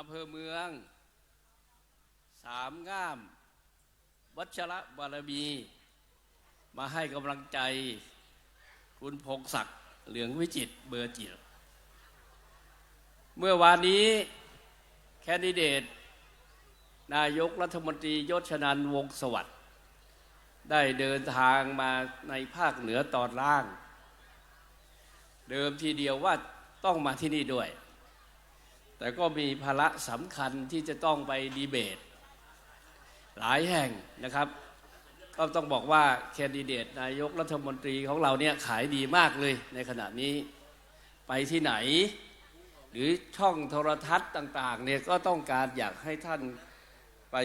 อำเภอเมือง สามง่าม วัชระบารมี มาให้กำลังใจ คุณพงศักดิ์เหลืองวิจิตเบอร์จิตเมื่อวานนี้แคนดิเดต นายกรัฐมนตรียศชนันวงศ์สวัสดิ์ได้เดินทางมาในภาคเหนือตอนล่าง เดิมทีเดียวว่าต้องมาที่นี่ด้วย แต่ก็มีภาระสำคัญที่จะต้องไปดีเบต หลายแห่งนะครับ ก็ต้องบอกว่าแคนดิเดตนายกรัฐมนตรีของเราเนี่ยขายดีมากเลยในขณะนี้ไปที่ไหน หรือช่องโทรทัศน์ต่างๆเนี่ยก็ต้องการอยากให้ท่านไป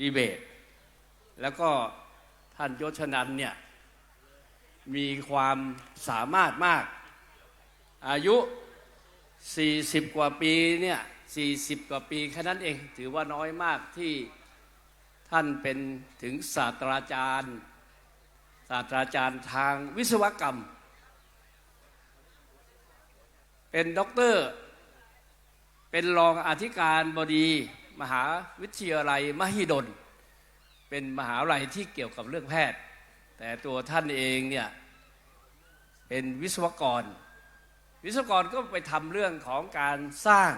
ดีเบต แล้วก็ท่านยศชนันเนี่ยมีความสามารถมากอายุ 40 กว่าปีเนี่ย40 กว่าปีแค่นั้นเองถือว่าน้อยมากที่ท่านเป็นถึงศาสตราจารย์ ศาสตราจารย์ทางวิศวกรรม เป็นด็อกเตอร์ เป็นรองอธิการบดี มหาวิทยาลัยมหิดล เป็นมหาวิทยาลัยที่เกี่ยวกับเรื่องแพทย์ แต่ตัวท่านเองเนี่ยเป็นวิศวกร วิศวกรก็ไปทำเรื่องของการสร้าง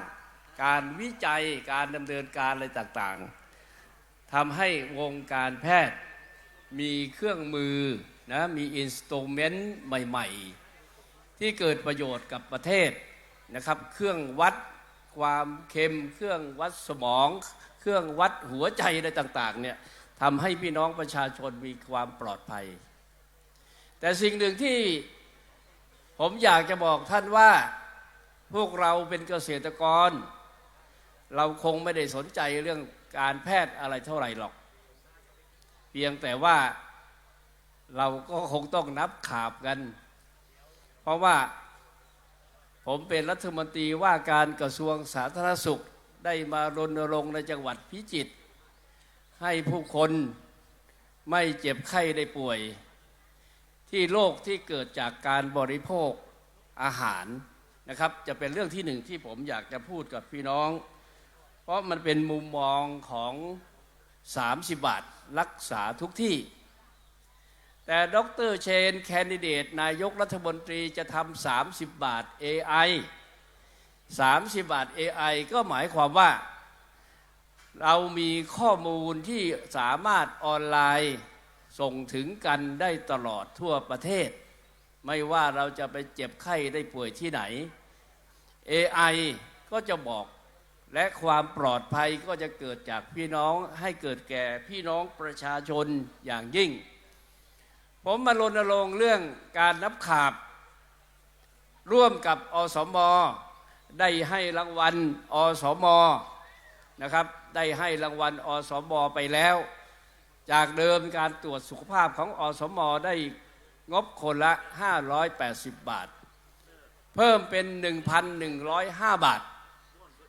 การวิจัยการดำเนินการอะไรต่างๆทำให้วงการแพทย์มีเครื่องมือนะมีอินสตูเมนต์ใหม่ๆ ที่เกิดประโยชน์กับประเทศนะครับ เครื่องวัดความเค็ม เครื่องวัดสมอง เครื่องวัดหัวใจอะไรต่างๆเนี่ยทำให้พี่น้องประชาชนมีความปลอดภัย แต่สิ่งหนึ่งที่ ผมอยากจะบอกท่านว่า พวกเราเป็นเกษตรกร เราคงไม่ได้สนใจเรื่องการแพทย์อะไรเท่าไหร่หรอก เพียงแต่ว่าเราก็คงต้องนับขาบกัน เพราะว่าผมเป็นรัฐมนตรีว่าการกระทรวงสาธารณสุขได้มารณรงค์ในจังหวัดพิจิตรให้ผู้คนไม่เจ็บไข้ได้ป่วย ที่โรคที่เกิดจากการบริโภคอาหารนะครับ จะเป็นเรื่องที่หนึ่งที่ผมอยากจะพูดกับพี่น้อง เพราะมันเป็นมุมมองของ 30 บาทรักษาทุกที่ แต่ดรเชนแคนดิเดต นายกรัฐมนตรีจะทำ30 บาท AI 30 บาท AI ก็หมายความว่า เรามีข้อมูลที่สามารถออนไลน์ ส่งถึงกันได้ตลอดทั่วประเทศ ไม่ว่าเราจะไปเจ็บไข้ได้ป่วยที่ไหน AI ก็จะบอกและความปลอดภัยก็จะเกิดจากพี่น้องให้เกิดแก่พี่น้องประชาชนอย่างยิ่ง ผมมารณรงค์เรื่องการนับขาบ ร่วมกับอสมอได้ให้รางวัลอสมอนะครับ ได้ให้รางวัลอสมอไปแล้ว จากเดิมการตรวจสุขภาพของอสมอได้งบคนละ 580 บาท เพิ่มเป็น 1,105 บาท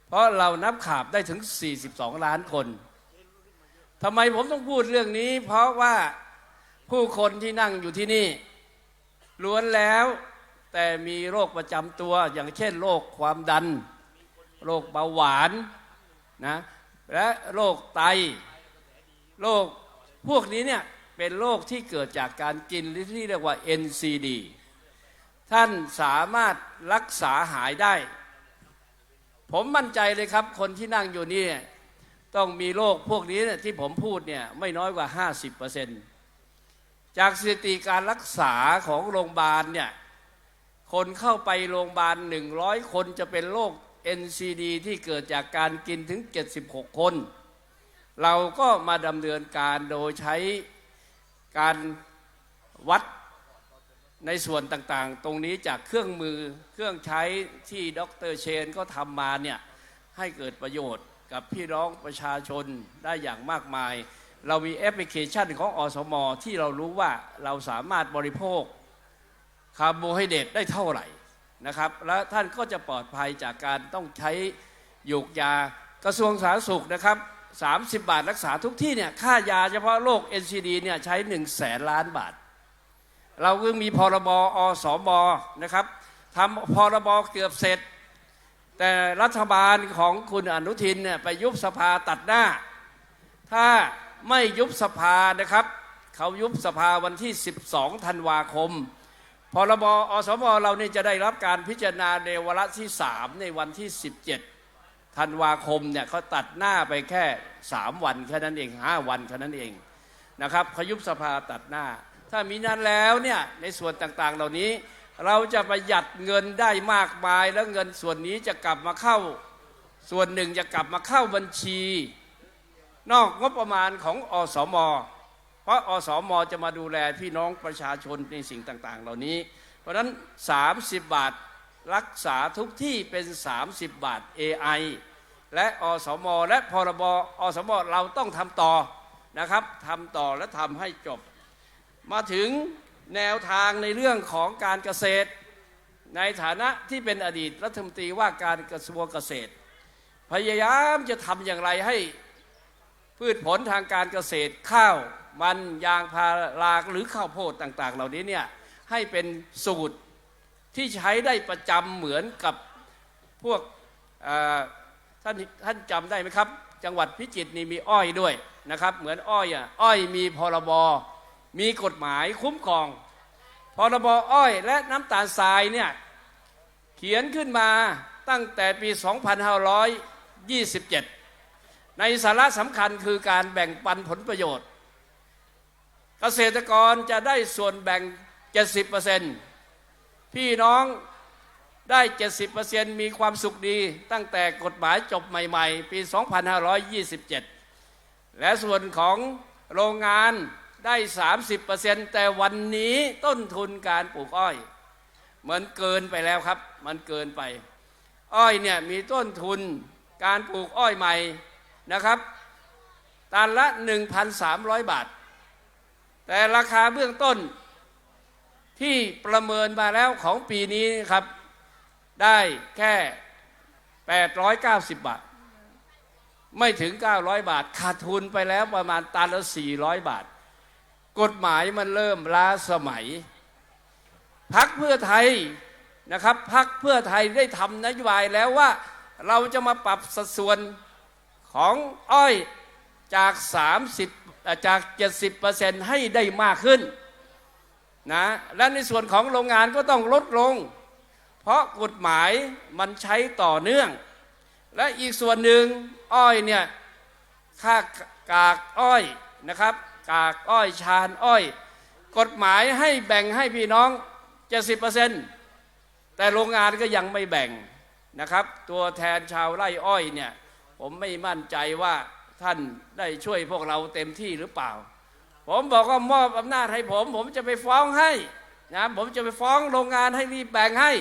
เพราะเรานับขาบได้ถึง 42 ล้านคนทำไมผมต้องพูดเรื่องนี้ เพราะว่าผู้คนที่นั่งอยู่ที่นี่ ล้วนแล้วแต่มีโรคประจำตัวอย่างเช่นโรคความดัน โรคเบาหวานนะและโรคไตโรค พวกนี้เนี่ยเป็นโรคที่เกิดจากการกินที่เรียกว่า NCD ท่านสามารถรักษาหายได้ ผมมั่นใจเลยครับ คนที่นั่งอยู่นี่ต้องมีโรคพวกนี้เนี่ยที่ผมพูดเนี่ยไม่น้อยกว่า 50%จากสถิติการรักษาของโรงพยาบาลเนี่ยคนเข้าไปโรงพยาบาล 100 คนจะเป็นโรค NCD ที่เกิดจากการกินถึง 76 คน เราก็มาดำเนินการโดยใช้การวัดในส่วนต่างๆ ตรงนี้จากเครื่องมือเครื่องใช้ที่ดรเชนก็ทำมาเนี่ยให้เกิดประโยชน์กับพี่น้องประชาชนได้อย่างมากมาย เรามีแอปพลิเคชันของอสมที่เรารู้ว่าเราสามารถบริโภคคาร์โบไฮเดรตได้เท่าไหร่นะครับ และท่านก็จะปลอดภัยจากการต้องใช้หยกยากระทรวงสาธารณสุขนะครับ 30 บาทรักษาทุกที่เนี่ยค่ายาเฉพาะโรค NCD เนี่ยใช้1 0 0 0 0แสนล้านบาท เราก็มีพรบอสมนะครับทำพรบเกือบเสร็จ แต่รัฐบาลของคุณอนุทินเนี่ยไปยุบสภาตัดหน้า ถ้าไม่ยุบสภานะครับเขายุบสภาวันที่ 12 ธันวาคม พรบอสมเรานี่จะได้รับการพิจารณาในวาระที่ 3 ในวันที่ 17 ธันวาคมเนี่ยเขาตัดหน้าไปแค่ 3 วันแค่นั้นเอง 5 วันแค่นั้นเองนะครับขยุบสภาตัดหน้า ถ้ามีนั้นแล้วเนี่ยในส่วนต่างๆเหล่านี้ เราจะประหยัดเงินได้มากมาย แล้วเงินส่วนนี้จะกลับมาเข้า ส่วนหนึ่งจะกลับมาเข้าบัญชี นอกงบประมาณของอสมเพราะอสมจะมาดูแลพี่น้องประชาชนในสิ่งต่างๆ เหล่านี้ เพราะฉะนั้น 30 บาท รักษาทุกที่เป็น 30 บาท AI และอสม และพรบอสมเราต้องทำต่อนะครับทำต่อและทำให้จบ มาถึงแนวทางในเรื่องของการเกษตร ในฐานะที่เป็นอดีตรัฐมนตรีว่าการกระทรวงเกษตร พยายามจะทำอย่างไรให้พืชผลทางการเกษตรข้าวมันยางพาราหรือข้าวโพดต่าง ๆ เหล่านี้เนี่ยให้เป็นสูตร ที่ใช้ได้ประจำเหมือนกับพวกท่านท่านจำได้ไหมครับ จังหวัดพิจิตรนี่มีอ้อยด้วยนะครับ เหมือนอ้อยอะอ้อยมีพรบมีกฎหมายคุ้มครองพรบอ้อยและน้ำตาลทรายเนี่ยเขียนขึ้นมาตั้งแต่ปี 2527 ในสาระสำคัญคือการแบ่งปันผลประโยชน์ เกษตรกรจะได้ส่วนแบ่ง 70% พี่น้องได้ 70%มีความสุขดี ตั้งแต่กฎหมายจบใหม่ๆ ปี 2527 และส่วนของโรงงานได้ 30%แต่วันนี้ต้นทุนการปลูกอ้อยมันเกินไปแล้วครับ มันเกินไป อ้อยเนี่ยมีต้นทุนการปลูกอ้อยใหม่นะครับ ตันละ 1,300 บาท แต่ราคาเบื้องต้น ที่ประเมินมาแล้วของปีนี้ครับ ได้แค่ 890 บาท ไม่ถึง 900 บาท ขาดทุนไปแล้วประมาณตันละ 400 บาท กฎหมายมันเริ่มล้าสมัย พักเพื่อไทยนะครับพักเพื่อไทยได้ทำนโยบายแล้วว่าเราจะมาปรับสัดส่วนของอ้อยจาก 30จาก 70%ให้ได้มากขึ้น นะและในส่วนของโรงงานก็ต้องลดลง เพราะกฎหมายมันใช้ต่อเนื่อง และอีกส่วนหนึ่งอ้อยเนี่ยค่ากากอ้อยนะครับกากอ้อยชานอ้อย กฎหมายให้แบ่งให้พี่น้อง 70%แต่โรงงานก็ยังไม่แบ่งนะครับ ตัวแทนชาวไร่อ้อยเนี่ยผมไม่มั่นใจว่าท่านได้ช่วยพวกเราเต็มที่หรือเปล่า ผมบอกว่ามอบอำนาจให้ผม ผมจะไปฟ้องให้นะผมจะไปฟ้องโรงงานให้รีบแบ่งให้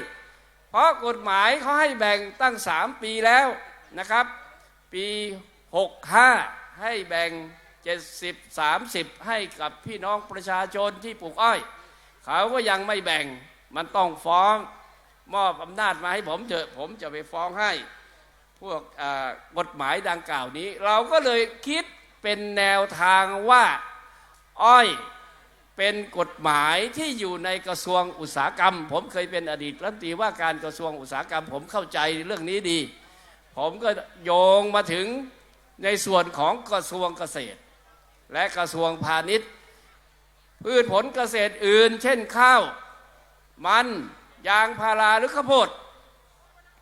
เพราะกฎหมายเขาให้แบ่งตั้ง 3 ปีแล้วนะครับ ปี 65 ให้แบ่ง 70 30 ให้กับพี่น้องประชาชนที่ปลูกอ้อย เขาก็ยังไม่แบ่งมันต้องฟ้องมอบอำนาจมาให้ผมเถอะผมจะไปฟ้องให้ พวกกฎหมายดังกล่าวนี้ เราก็เลยคิดเป็นแนวทางว่า อ้อยเป็นกฎหมายที่อยู่ในกระทรวงอุตสาหกรรม ผมเคยเป็นอดีตรัฐมนตรีว่าการกระทรวงอุตสาหกรรม ผมเข้าใจเรื่องนี้ดี ผมก็โยงมาถึงในส่วนของกระทรวงเกษตร และกระทรวงพาณิชย์ พืชผลเกษตรอื่น เช่นข้าว มันยางพาราหรือข้าวโพด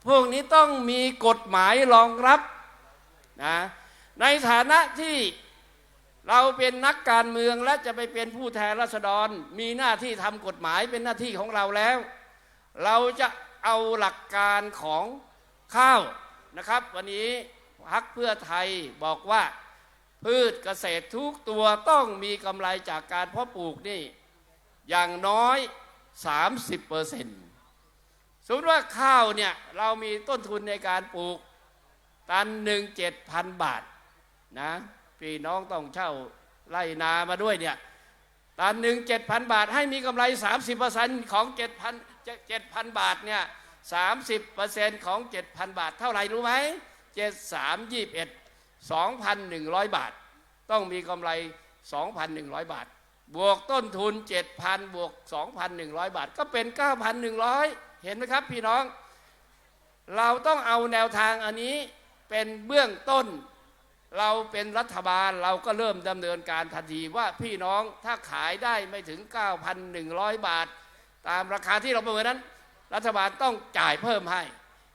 พวกนี้ต้องมีกฎหมายรองรับนะในฐานะที่ เราเป็นนักการเมืองและจะไปเป็นผู้แทนราษฎร มีหน้าที่ทำกฎหมายเป็นหน้าที่ของเราแล้ว เราจะเอาหลักการของข้าวนะครับ วันนี้พักเพื่อไทยบอกว่า พืชเกษตรทุกตัวต้องมีกำไรจากการเพาะปลูกนี่ อย่างน้อย 30เปอร์เซ็นต์สมมติว่าข้าวเนี่ย เรามีต้นทุนในการปลูก ตันหนึ่งเจ็ดพันบาทนะ พี่น้องต้องเช่าไร่นามาด้วยเนี่ยตันหนึ่งเจ็ดพันบาท ให้มีกำไร 30เปอร์เซ็นต์ของเจ็ดพันเจ็ดพันบาทเนี่ยสามสิบเปอร์เซ็นต์ของเจ็ดพันบาท เท่าไหร่รู้ไหมเจ็ดสามยี่สิบเอ็ดสองพันหนึ่งร้อยบาท ต้องมีกำไร2,100บาท บวกต้นทุน7,000บวก2,100บาท ก็เป็น9,100เห็นไหมครับพี่น้อง เราต้องเอาแนวทางอันนี้เป็นเบื้องต้น เราเป็นรัฐบาลเราก็เริ่มดำเนินการทันทีว่าพี่น้องถ้าขายได้ไม่ถึง 9,100 บาท ตามราคาที่เราประเมินนั้น รัฐบาลต้องจ่ายเพิ่มให้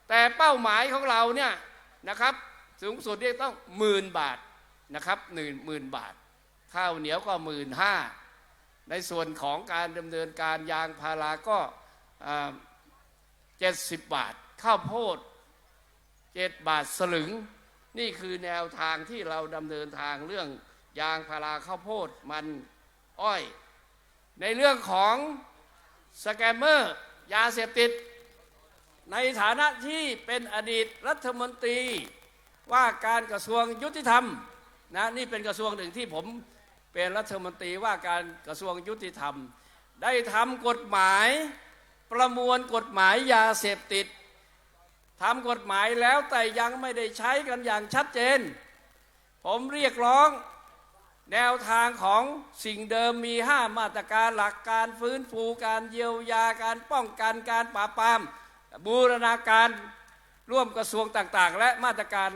แต่เป้าหมายของเราเนี่ยนะครับสูงสุดเนี่ยต้องหมื่นบาทนะครับหนึ่งหมื่นบาท ข้าวเหนียวก็หมื่นห้าในส่วนของการดำเนินการยางพาราก็เจ็ดสิบบาท ข้าวโพดเจ็ดบาทสลึง นี่คือแนวทางที่เราดำเนินทางเรื่องยางพาราข้าวโพดมันอ้อย ในเรื่องของสแกมเมอร์ยาเสพติด ในฐานะที่เป็นอดีตรัฐมนตรีว่าการกระทรวงยุติธรรมนะนี่เป็นกระทรวงหนึ่งที่ผมเป็นรัฐมนตรีว่าการกระทรวงยุติธรรม ได้ทำกฎหมายประมวลกฎหมายยาเสพติด ทำกฎหมายแล้วแต่ยังไม่ได้ใช้กันอย่างชัดเจน ผมเรียกร้องแนวทางของสิ่งเดิมมีห้ามาตรการหลักการฟื้นฟูการเยียวยาการป้องกันการปราบปราม บูรณาการร่วมกระทรวงต่างๆ และมาตรการ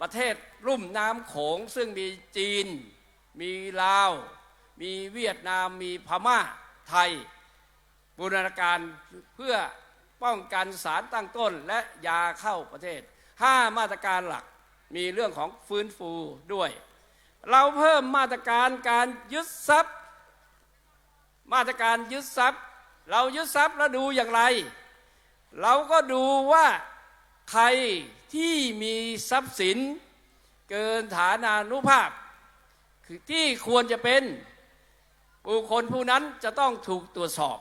ประเทศรุ่มน้ำโขง ซึ่งมีจีน มีลาว มีเวียดนาม มีพม่าไทย บูรณาการเพื่อ ป้องกันสารตั้งต้นและยาเข้าประเทศห้ามาตรการหลักมีเรื่องของฟื้นฟูด้วย เราเพิ่มมาตรการการยึดทรัพย์ มาตรการยึดทรัพย์ เรายึดทรัพย์แล้วดูอย่างไร เราก็ดูว่าใครที่มีทรัพย์สินเกินฐานานุภาพ คือที่ควรจะเป็นบุคคลผู้นั้นจะต้องถูกตรวจสอบ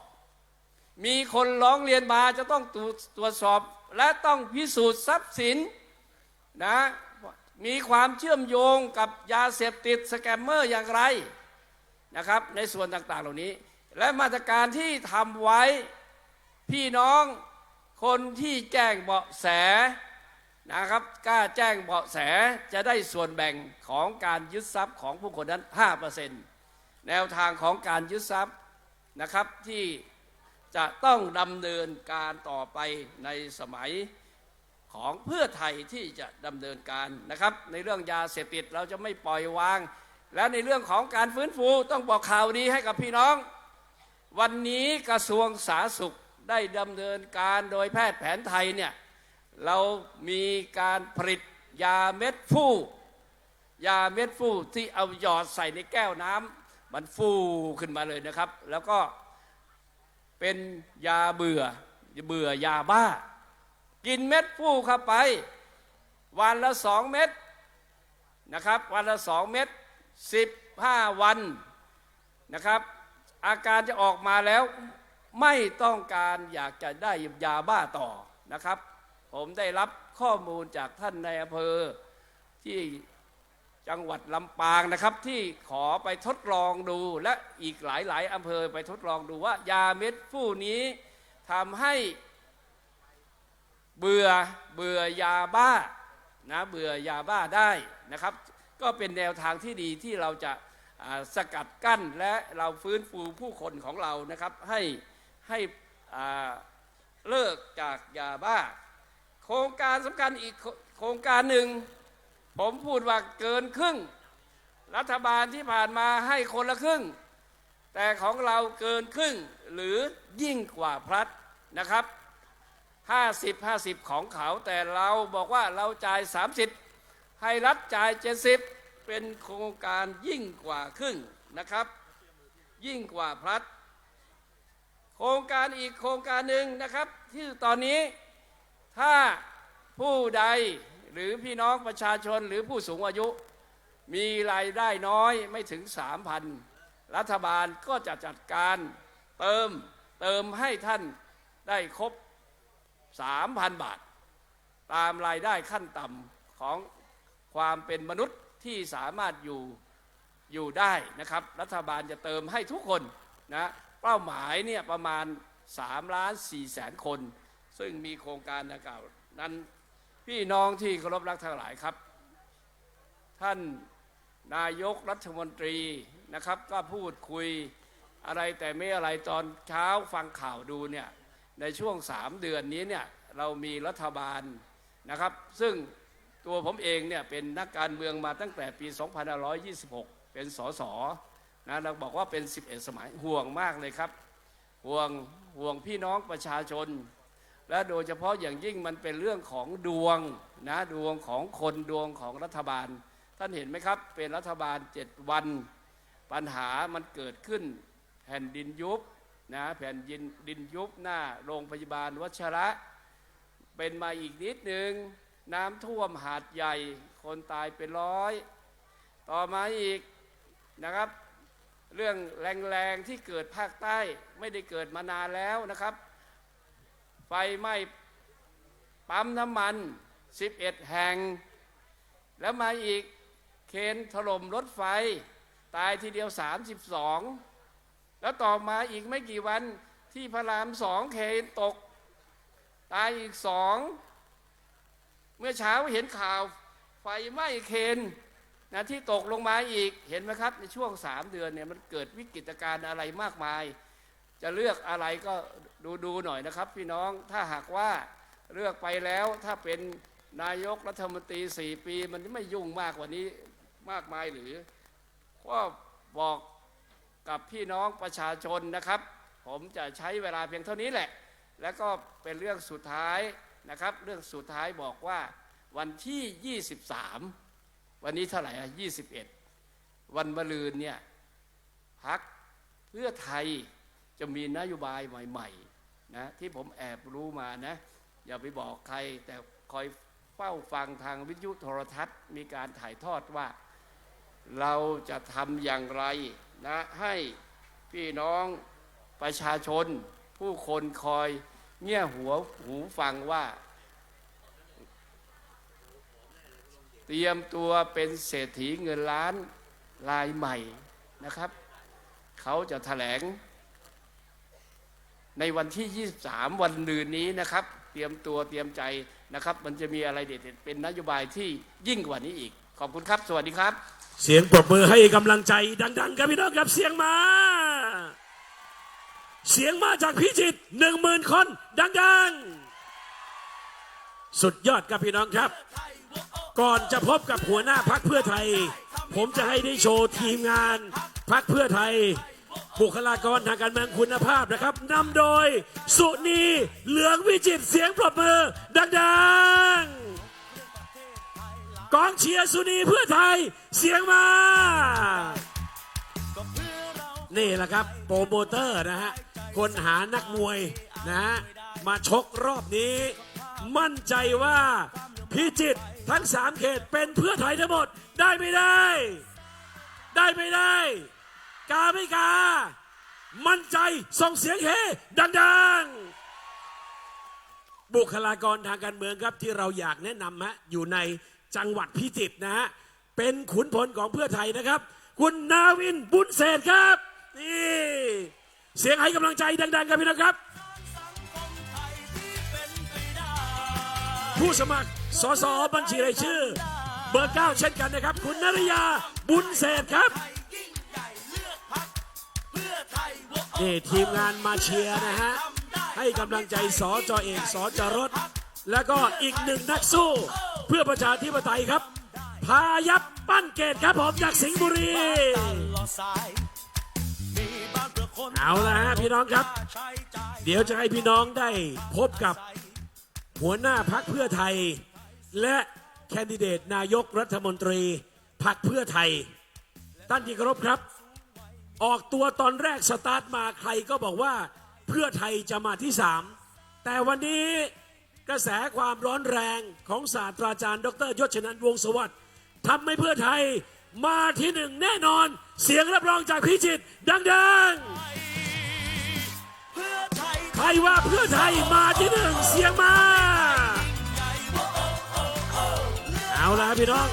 มีคนร้องเรียนมาจะต้องตรวจสอบ และต้องพิสูจน์ทรัพย์สินนะมีความเชื่อมโยงกับยาเสพติดสแกมเมอร์อย่างไรนะครับในส่วนต่างๆเหล่านี้ และมาตรการที่ทำไว้พี่น้องคนที่แจ้งเบาะแสนะครับกล้าแจ้งเบาะแสจะได้ส่วนแบ่งของการยึดทรัพย์ของผู้คนนั้น 5%แนวทางของการยึดทรัพย์นะครับที่ จะต้องดำเนินการต่อไปในสมัยของเพื่อไทยที่จะดำเนินการนะครับ ในเรื่องยาเสพติดเราจะไม่ปล่อยวาง และในเรื่องของการฟื้นฟูต้องบอกข่าวดีให้กับพี่น้อง วันนี้กระทรวงสาธารณสุขได้ดำเนินการโดยแพทย์แผนไทยเนี่ยเรามีการผลิตยาเม็ดฟูยาเม็ดฟูที่เอาหยอดใส่ในแก้วน้ำมันฟูขึ้นมาเลยนะครับ แล้วก็ เป็นยาเบื่อเบื่อยาบ้า กินเม็ดฟูเข้าไป วันละสองเม็ดนะครับ วันละสองเม็ดสิบห้าวันนะครับ อาการจะออกมาแล้วไม่ต้องการอยากจะได้ยาบ้าต่อนะครับ ผมได้รับข้อมูลจากท่านในอำเภอที่ จังหวัดลำปางนะครับ ที่ขอไปทดลองดูและอีกหลายๆอำเภอไปทดลองดูว่ายาเม็ดฟู่นี้ทำให้เบื่อเบื่อยาบ้านะเบื่อยาบ้าได้นะครับ ก็เป็นแนวทางที่ดีที่เราจะสกัดกั้นและเราฟื้นฟูผู้คนของเรานะครับให้ให้เลิกจากยาบ้า โครงการสำคัญอีกโครงการหนึ่ง ผมพูดว่าเกินครึ่ง รัฐบาลที่ผ่านมาให้คนละครึ่ง แต่ของเราเกินครึ่งหรือยิ่งกว่าพลัดนะครับ 50 50 ของเขา แต่เราบอกว่าเราจ่าย 30 ให้รัฐจ่าย 70 เป็นโครงการยิ่งกว่าครึ่งนะครับ ยิ่งกว่าพลัด โครงการอีกโครงการหนึ่งนะครับ ที่ตอนนี้ถ้าผู้ใด หรือพี่น้องประชาชนหรือผู้สูงอายุ มีรายได้น้อยไม่ถึงสามพันรัฐบาลก็จะจัดการเติมเติมให้ท่านได้ครบสามพันบาท ตามรายได้ขั้นต่ำของความเป็นมนุษย์ที่สามารถอยู่อยู่ได้นะครับ รัฐบาลจะเติมให้ทุกคนนะเป้าหมายเนี่ยประมาณ3ล้าน4แสนคน ซึ่งมีโครงการดังกล่าวนั้น พี่น้องที่เคารพรักทั้งหลายครับ ท่านนายกรัฐมนตรีนะครับ ก็พูดคุยอะไรแต่ไม่อะไรตอนเช้าฟังข่าวดูเนี่ยในช่วงสามเดือนนี้เนี่ยเรามีรัฐบาลนะครับ ซึ่งตัวผมเองเนี่ยเป็นนักการเมืองมาตั้งแต่ปี 2526 เป็นสสนะเราบอกว่าเป็น 11 สมัยห่วงมากเลยครับ ห่วงห่วงพี่น้องประชาชน และโดยเฉพาะอย่างยิ่งมันเป็นเรื่องของดวงนะดวงของคนดวงของรัฐบาล ท่านเห็นไหมครับ เป็นรัฐบาลเจ็ดวัน ปัญหามันเกิดขึ้น แผ่นดินยุบนะแผ่นดินดินยุบหน้าโรงพยาบาลวชระ เป็นมาอีกนิดหนึ่งน้ำท่วมหาดใหญ่ คนตายเป็นร้อย ต่อมาอีกนะครับ เรื่องแรงๆที่เกิดภาคใต้ไม่ได้เกิดมานานแล้วนะครับ ไฟไหม้ปั๊มน้ำมัน 11 แห่ง แล้วมาอีกเคนถล่มรถไฟ ตายทีเดียว 32 แล้วต่อมาอีกไม่กี่วันที่พระรามสองเคนตก ตายอีกสอง เมื่อเช้าเห็นข่าวไฟไหม้เคนนะที่ตกลงมาอีกเห็นไหมครับในช่วงสามเดือนเนี่ยมันเกิดวิกฤตการณ์อะไรมากมาย จะเลือกอะไรก็ ดูดูหน่อยนะครับ พี่น้องถ้าหากว่าเลือกไปแล้วถ้าเป็นนายกรัฐมนตรีสี่ปี มันไม่ยุ่งมากกว่านี้มากมายหรือ ก็บอกกับพี่น้องประชาชนนะครับ ผมจะใช้เวลาเพียงเท่านี้แหละ แล้วก็เป็นเรื่องสุดท้ายนะครับ เรื่องสุดท้ายบอกว่าวันที่ 23 วันนี้เท่าไหร่อะ21 วันมะรืนเนี่ยพักเพื่อไทยจะมีนโยบายใหม่ ๆ นะที่ผมแอบรู้มานะอย่าไปบอกใครแต่คอยเฝ้าฟังทางวิทยุโทรทัศน์ มีการถ่ายทอดว่า เราจะทำอย่างไรนะให้พี่น้องประชาชน ผู้คนคอยเงี่ยหัวหูฟังว่า เตรียมตัวเป็นเศรษฐีเงินล้านรายใหม่นะครับ เขาจะแถลง ในวันที่ 23 วันลืนนี้นะครับ เตรียมตัวเตรียมใจนะครับ มันจะมีอะไรเด็ดๆเป็นนโยบายที่ยิ่งกว่านี้อีก ขอบคุณครับ สวัสดีครับ เสียงปรบมือให้กำลังใจดัง ๆ ครับพี่น้องครับเสียงมา เสียงมาจากพิจิตรหนึ่งหมื่นคน ดัง ๆ สุดยอดครับพี่น้องครับ ก่อนจะพบกับหัวหน้าพักเพื่อไทย ผมจะให้ได้โชว์ทีมงานพักเพื่อไทย บุคลากรทางการเมืองคุณภาพนะครับนำโดย สุนีเหลืองวิจิตรเสียงปรบมือ ดังๆ กองเชียร์สุนีเพื่อไทยเสียงมา นี่แหละครับโปรโมเตอร์นะฮะ คนหานักมวยนะฮะ มาชกรอบนี้ มั่นใจว่าพิจิตรทั้งสามเขตเป็นเพื่อไทยทั้งหมดได้ไม่ได้ ได้ไม่ได้ กาไม่กา มั่นใจส่งเสียงเฮดังๆ บุคลากรทางการเมืองครับที่เราอยากแนะนำฮะอยู่ในจังหวัดพิจิตรนะฮะเป็นขุนพลของเพื่อไทยนะครับ คุณนาวินบุญเศษครับนี่เสียงให้กำลังใจดังๆครับพี่น้องครับ ผู้สมัครสสบัญชีรายชื่อ เบอร์เก้าเช่นกันนะครับ คุณนริยาบุญเศษครับ นี่ทีมงานมาเชียร์นะฮะ ให้กำลังใจสอจอเอกสอจรสแล้วก็อีกหนึ่งนักสู้ เพื่อประชาธิปไตยครับ พายับปั้นเกตครับผมจากสิงห์บุรี เอาละฮะพี่น้องครับ เดี๋ยวจะให้พี่น้องได้พบกับหัวหน้าพักเพื่อไทย และแคนดิเดตนายกรัฐมนตรีพักเพื่อไทยท่านที่เคารพครับ ออกตัวตอนแรกสตาร์ทมาใครก็บอกว่าเพื่อไทยจะมาที่สามแต่วันนี้กระแสความร้อนแรงของศาสตราจารย์ ดรยศชนันท์วงศ์สวัสดิ์ทำให้เพื่อไทยมาที่หนึ่งแน่นอน เสียงรับรองจากพิจิตดังๆ ใครว่าเพื่อไทยมาที่หนึ่งเสียงมา เอาละพี่น้อง